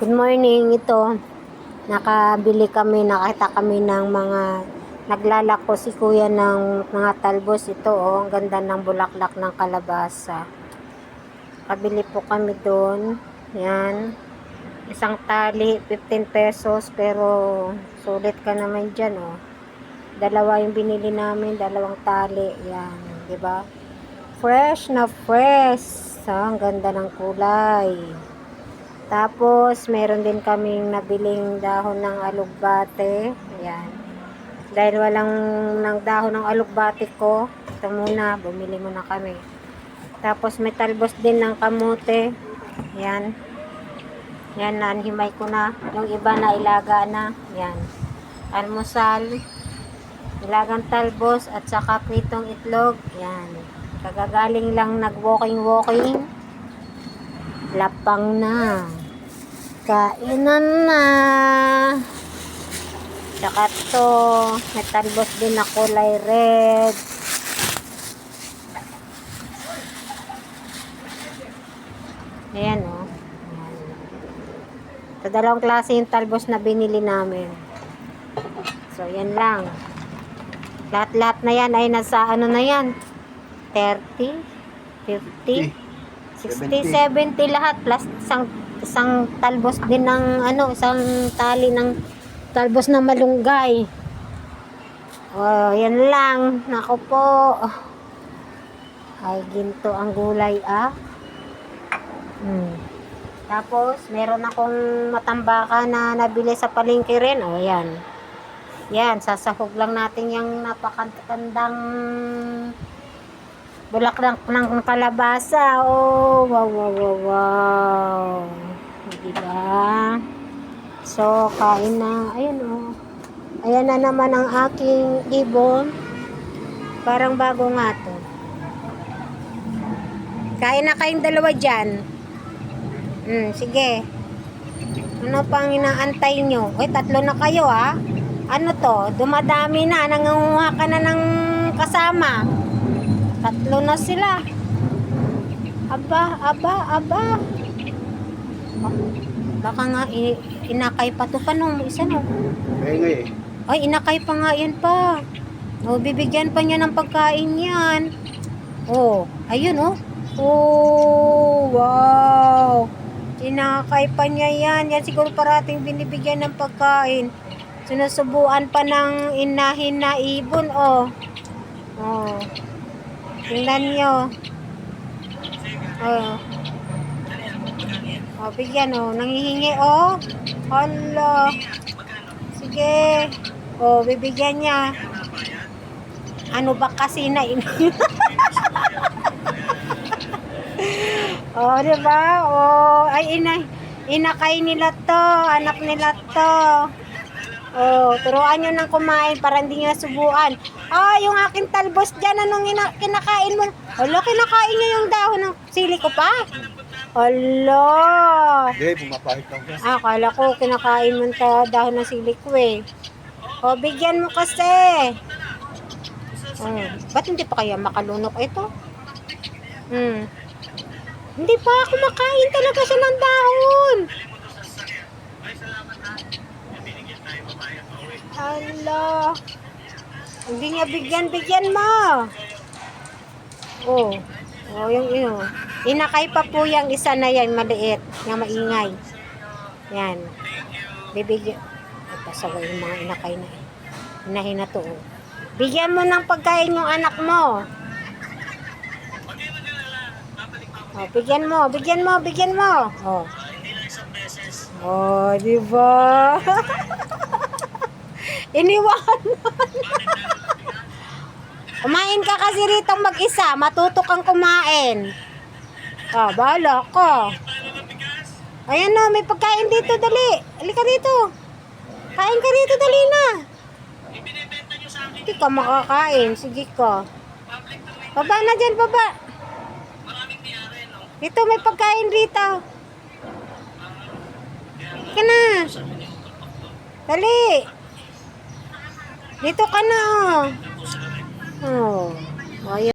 Good morning, ito. Nakabili kami, nakita kami ng mga naglalako si kuya ng mga talbos. Ito oh, ang ganda ng bulaklak ng kalabasa. Kabili po kami doon. Yan. Isang tali, 15 pesos, pero sulit ka naman dyan oh. Dalawa yung binili namin, dalawang tali. Yan, di ba? Fresh na fresh. Ah, ang ganda ng kulay. Tapos, meron din kaming nabiling dahon ng alugbate. Ayan. Dahil walang ng dahon ng alugbate ko, ito muna, bumili muna kami. Tapos, may talbos din ng kamote. Ayan. Yan, nanhimay ko na. Yung iba na ilaga na. Yan. Almusal. Ilagang talbos at saka pritong itlog. Yan. Kagagaling lang nag-walking-walking. Lapang na. Kainan na. Tsaka to, may talbos din na kulay red. Ayan o. Oh. Sa dalawang klase yung talbos na binili namin. So, yan lang. Lahat-lahat na yan ay nasa ano na yan? 30? 50? 60, 70 lahat plus isang isang talbos din ng ano, isang tali ng talbos na malunggay. Oh, yan lang. Nako po. Ay, ginto ang gulay ah. Hmm. Tapos, meron akong matambaka na nabili sa palengke rin. Oh, yan. Yan, sasahog lang natin yung napakandang bulaklak ng kalabasa. Oh, wow, wow, wow, wow. So, kain na. Ayan, oh. Ayan na naman ang aking ibon. Parang bago nga to. Kain na kayong dalawa dyan. Hmm, sige. Ano pang inaantay nyo? Uy, tatlo na kayo, ha? Ano to? Dumadami na. Nangunguha ka na ng kasama. Tatlo na sila. Aba, aba, aba. Oh, baka nga i- inakay pa to pa nung isa no. Kaya nga eh. Ay, inakay pa nga yan pa. O, bibigyan pa niya ng pagkain yan. Oh, ayun oh. Oh, wow. Inakay pa niya yan. Yan siguro parating binibigyan ng pagkain. Sinusubuan pa ng inahin na ibon, oh. Oh. Tingnan nyo. Oh. Oh, bigyan, oh. Nangihingi, oh. Hala. Sige. Oh, bibigyan niya. Ano ba kasi na in... oh, di ba? Oh, ay ina inakay nila to, anak nila to. Oh, turuan nyo ng kumain para hindi nyo subuan. Ah, yung aking talbos dyan, anong ina- kinakain mo? Hala, kinakain nyo yung dahon ng sili ko pa? Hala. Hindi, pumapahit lang siya. Ah, akala ko kinakain mo ta dahon ng sili ko eh. O, bigyan mo kasi. Oh, ba't hindi pa kaya makalunok ito? Hmm. Hindi pa ako makain talaga siya ng dahon. Hala. Hindi niya bigyan, bigyan mo. Oh. Oh, yung iyo. Inakay pa po yung isa na yan, maliit, yung maingay. Yan. Bibigyan. Ay, pasaway yung mga inakay na. Inahin na to. Bigyan mo ng pagkain yung anak mo. Oh, bigyan mo, bigyan mo, bigyan mo. Oh. Oh, di ba? Iniwan mo. Kumain ka kasi rito mag-isa. Matuto kang kumain. Ah, bahala ka. Ayan na, may pagkain dito, dali. Halika dito. Kain ka dito, dali na. Hindi ka makakain. Sige ka. Baba na dyan, baba. Dito, may pagkain dito. Halika na. Dali. Dito ka na, oh. Oh. Ayun.